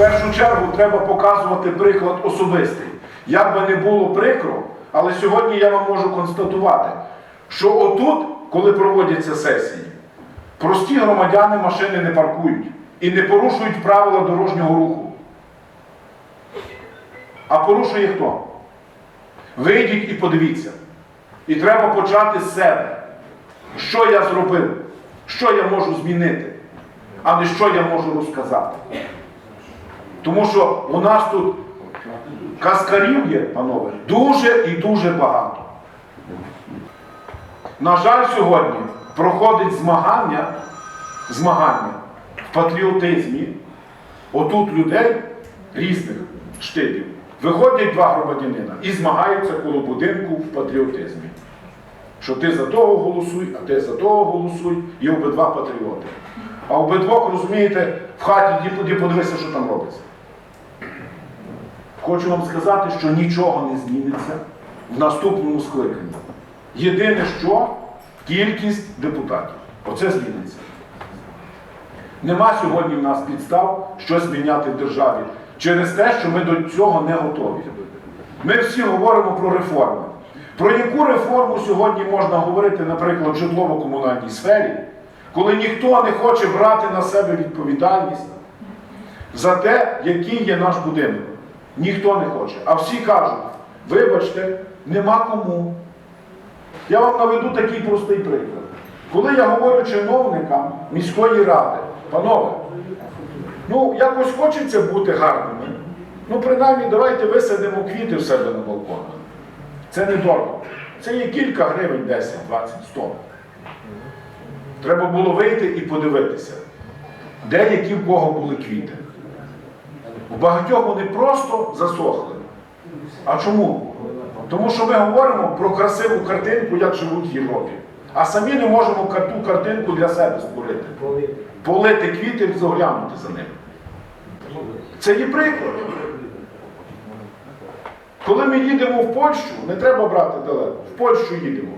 першу чергу треба показувати приклад особистий. Як би не було прикро, але сьогодні я вам можу констатувати, що отут, коли проводяться сесії, прості громадяни машини не паркують і не порушують правила дорожнього руху. А порушує хто? Вийдіть і подивіться. І треба почати з себе. Що я зробив? Що я можу змінити, а не що я можу розказати. Тому що у нас тут каскарів є, панове, дуже і дуже багато. На жаль, сьогодні проходить змагання, змагання в патріотизмі. Отут людей різних штибів. Виходять два громадянина і змагаються коло будинку в патріотизмі. Що ти за того голосуй, а ти за того голосуй, і обидва патріоти. А обидвох, розумієте, в хаті подивися, що там робиться. Хочу вам сказати, що нічого не зміниться в наступному скликанні. Єдине, що кількість депутатів. Оце зміниться. Нема сьогодні в нас підстав щось міняти в державі через те, що ми до цього не готові. Ми всі говоримо про реформи. Про яку реформу сьогодні можна говорити, наприклад, в житлово-комунальній сфері, коли ніхто не хоче брати на себе відповідальність за те, який є наш будинок. Ніхто не хоче. А всі кажуть, вибачте, нема кому. Я вам наведу такий простий приклад. Коли я говорю чиновникам міської ради, панове, ну якось хочеться бути гарними. Ну, принаймні, давайте висадимо квіти в себе на балконах. Це не дорого. Це є кілька гривень, 10, 20, 100. Треба було вийти і подивитися, де які в кого були квіти. У багатьох вони просто засохли. А чому? Тому що ми говоримо про красиву картинку, як живуть в Європі. А самі не можемо ту картинку для себе створити. Полити квіти і заглянути за ними. Це є приклад. Коли ми їдемо в Польщу, не треба брати далеко, в Польщу їдемо.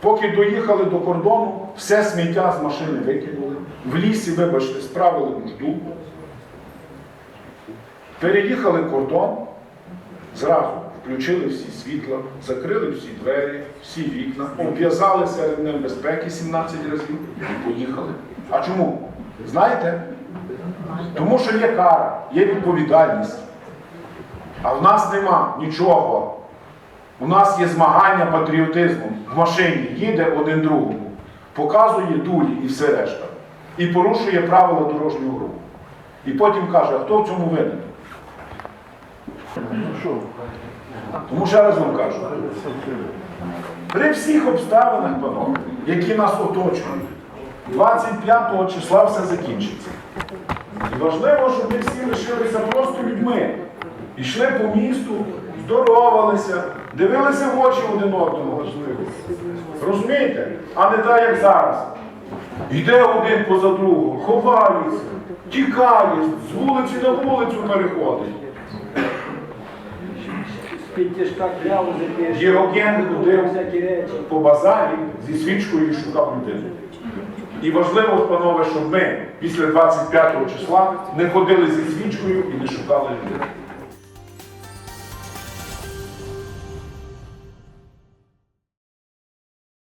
Поки доїхали до кордону, все сміття з машини викинули. В лісі, вибачте, справили нужду. Переїхали кордон, зразу включили всі світла, закрили всі двері, всі вікна, обв'язалися ремнем безпеки 17 разів і поїхали. А чому? Знаєте? Тому що є кара, є відповідальність. А в нас нема нічого. У нас є змагання патріотизмом. В машині їде один другому, показує дулі і все решта. І порушує правила дорожнього руху. І потім каже, а хто в цьому винен? Тому ще раз вам кажу, при всіх обставинах, панове, які нас оточують, 25 числа все закінчиться. І важливо, щоб ми всі лишилися просто людьми. Ішли по місту, здоровалися, дивилися в очі один одному. Розумієте? А не так, як зараз. Йде один поза другого, ховається, тікає, з вулиці на вулицю переходить. Під тяжка кляузи пише. Єроген ходив всякі речі. по базарі зі свічкою і шукав людину. І важливо, панове, щоб ми після 25 числа не ходили зі свічкою і не шукали людину.